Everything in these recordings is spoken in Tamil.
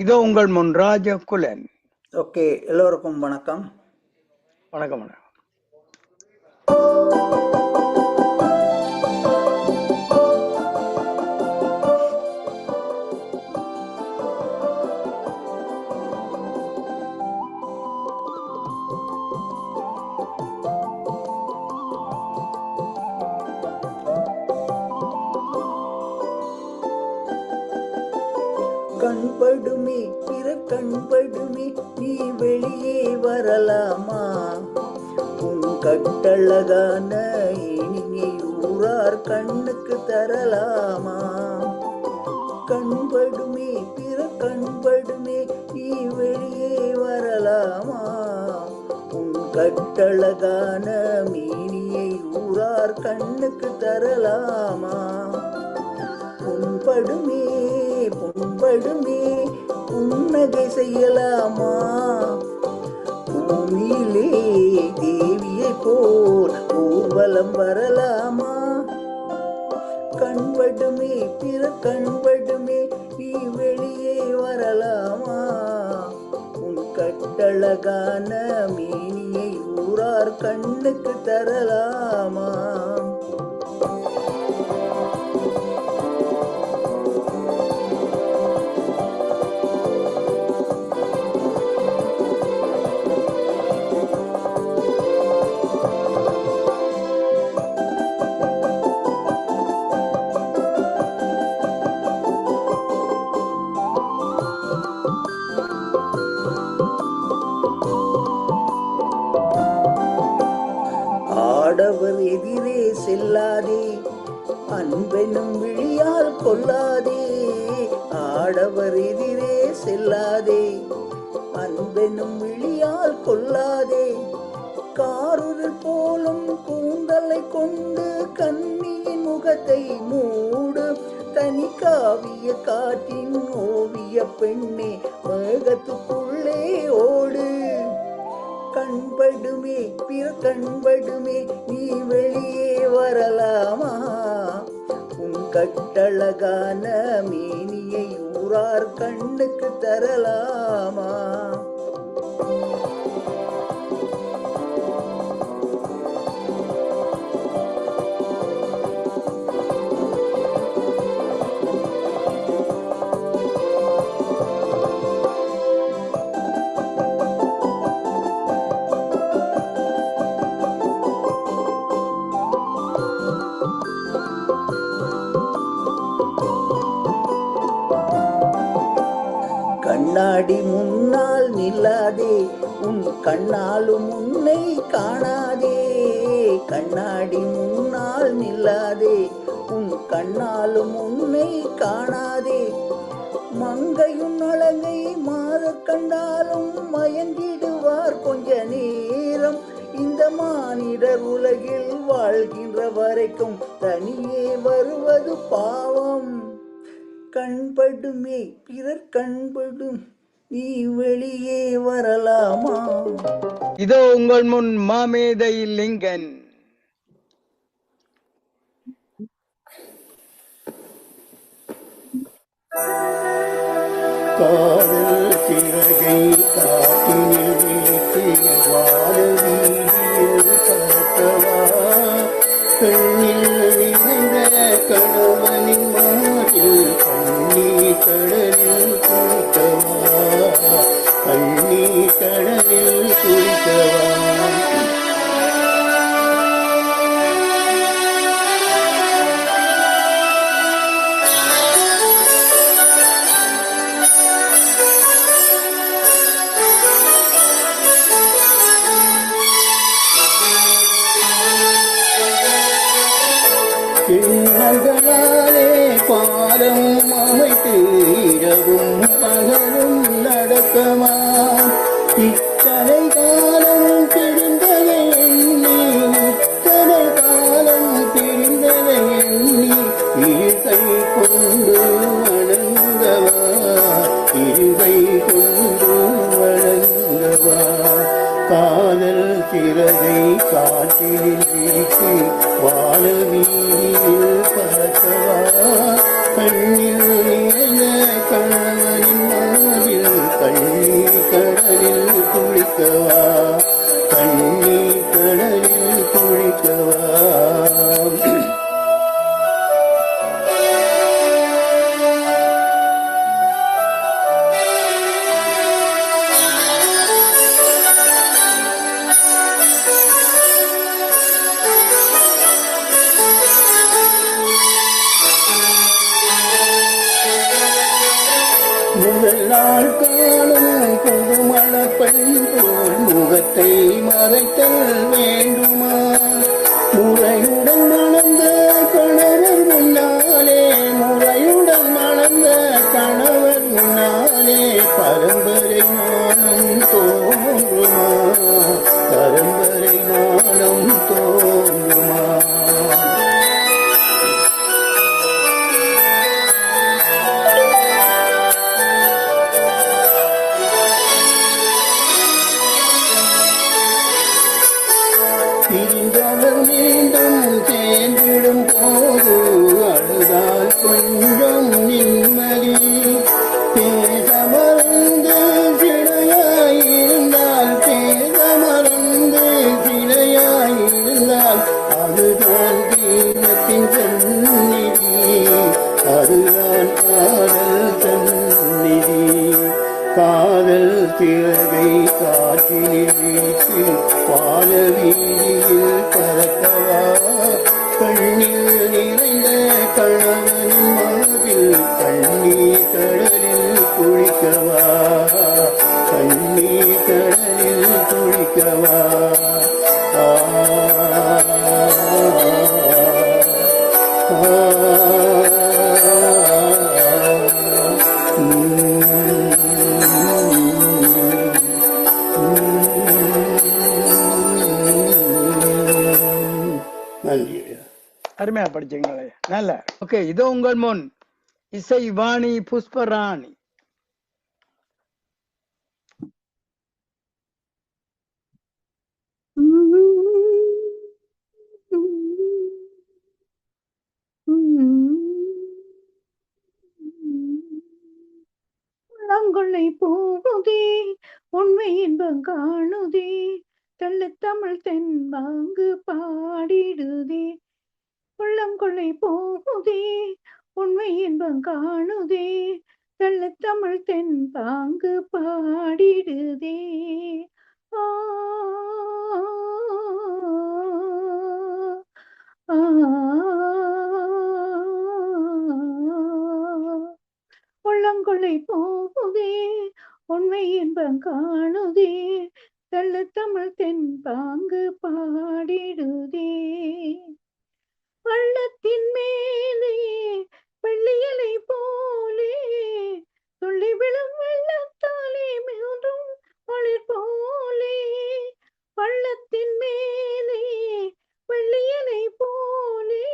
இதோ உங்கள் முன் ராஜகுலன். ஓகே எல்லோருக்கும் வணக்கம். வணக்கம் கண்படுமே பிற கண்படுமே நீ வெளியே வரலாமா? உன் கட்டழகான இனியை ஊரார் கண்ணுக்கு தரலாமா? கண்படுமே பிற கண்படுமே நீ வெளியே வரலாமா? உன் கட்டழகான மீனியை ஊரார் கண்ணுக்கு தரலாமா? உன் படுமே படுமே புன்னகை செய்யலாமா? பூமியிலே தேவியை போல் ஊர்வலம் வரலாமா? கண்படுமே பிற கண்படுமே நீ வெளியே வரலாமா? உன் கட்டழகான மீனியை ஊரார் கண்ணுக்கு தரலாமா? ஆடவர் எதிரே செல்லாதே. அன்பெனும் விழியால் கொல்லாதே ஆடவர் எதிரே செல்லாதே. அன்பெனும் விழியால் கொல்லாதே கண்படுமே பிற கண்படுமே நீ வெளியே வரலாமா? உன் கட்டழகான மேனியை ஊரார் கண்ணுக்கு தரலாமா? முன்னால் நில்லாதே உன் கண்ணாலும் உன்னை காணாதே. கண்ணாடி முன்னால் நில்லாதே உன் கண்ணாலும் உன்னை காணாதே. மங்கையும் அழகை மாற கண்டாலும் மயங்கிடுவார் கொஞ்ச நேரம். இந்த மானிடர் உலகில் வாழ்கின்ற வரைக்கும் தனியே வருவது பாவம். கண்படுமே பிறர் கண்படும் நீ வெளியே வரலாமா? இதோ உங்கள் முன் மாமேதை லிங்கன். காதல் சிறகை காட்டினில் வைத்து கடலில் குளித்தவா? கிண்ணங்களாலே பாலம் அமைத்து இரவும் பகலும் நடக்கமா இத்தனை காலம் எண்ணி இத்தனை காலம் எண்ணி இசை கொண்டு வணங்கவா இருகை கொண்டு வணங்கவா காதல் சிறகை காற்றில் விரித்து வாழ வீதியில் பறக்கவா? கண்ணில் குளிக்கவா? கண்ணீர் கடலில் குளிக்கவா? முதல் நாள் காணும் புதுமண பெண் போல் முகத்தை மறைத்தல் வேண்டுமா? மீண்டும் மீண்டும் சேர்ந்திடும் போது அழுதால் கொஞ்சம் நிம்மதி. பேச சிலையாயிருந்தால் பேச சிலையாயிருந்தால் அதுதான் தீரத்தின் சந்நிதி. அதுதான் காதல் சந்நிதி. காதல் சிறகை காற்றில் வீசி பால வீதியில் பறக்கவா கண்ணில் நிறைந்த கணவனின் மனதில் கண்ணீர் கடலில் குளிக்கவா? அருமையா படிச்சீங்களே நல்ல. ஓகே இதோ உங்கள் முன். இசை வாணி புஷ்பராணி. உள்ளங்கொள்ளை போகுதே உண்மை இன்பம் காணுதே தள்ளு தமிழ் தென் வாங்கு பாடிடுதே. உள்ளங்கொள்ளை போகுதே உண்மை இன்பம் காணுதே தமிழ் தென் பாங்கு பாடிடுதே ஆ உள்ளங்கொள்ளை போகுதே உண்மை இன்பம் காணுதே தமிழ் தென் பாங்கு பாடிடுதே பள்ளத்தின் மேலே வெள்ளியலை போலே துள்ளி விழும் வெள்ளத்தாலே மிகுந்தும் ஒளிர் போலே. பள்ளத்தின் மேலே வெள்ளியலை போலே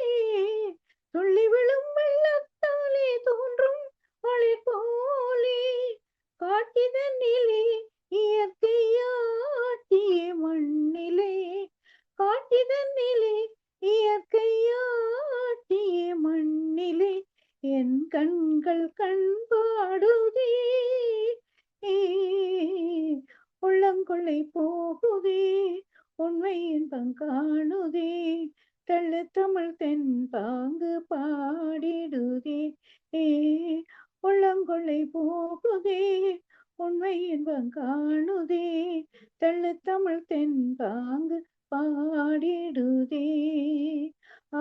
கொள்ளை போகுதே உண்மை இன்பம் காணுதே தள்ளு தமிழ் தென் பாங்கு பாடிடுதே. ஏ உள்ளங்கொள்ளை போகுதே உண்மை இன்பம் காணுதே தள்ளு தமிழ் தென் பாங்கு பாடிடுதே. ஆ,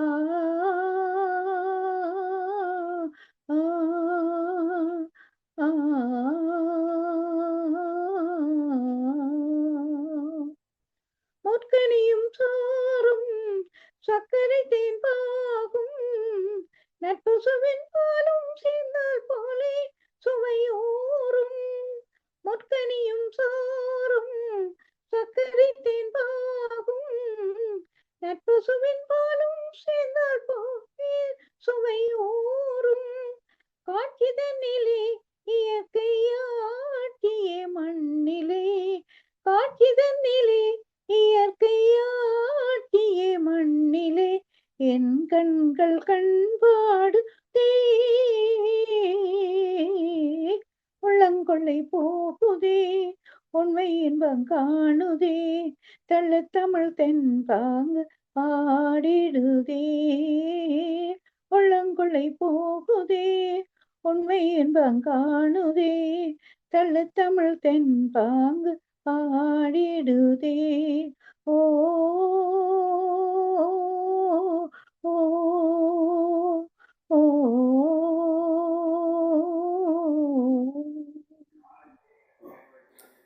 நட்பசுவின் பாலும் சேர்ந்தால் போலே சுவையோறும் முற்கனியும் சோறும் சக்கரை தேன் பாகும். நட்பசுவின் பாலும் சேர்ந்தால் போலே சுவையோறும் காட்சி தன்னிலே இயற்கையா காணுதே தள்ள தமிழ் தென்பாங்கு ஆடிடுதே உள்ளங்கொள்ளை போகுதே உண்மை இன்பம் காணுதே தள்ள தமிழ் தென்பாங்கு ஆடிடுதே ஓ ஓ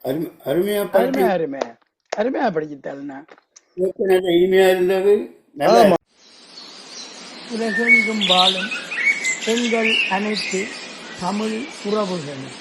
அருமையா அருமையா அருமையா அருமையா படிச்சுட்டாள்னா இனிமையா இருந்தது. உலகெங்கும் வாழும் எங்கள் அனைத்து தமிழ் உறவுகளும்.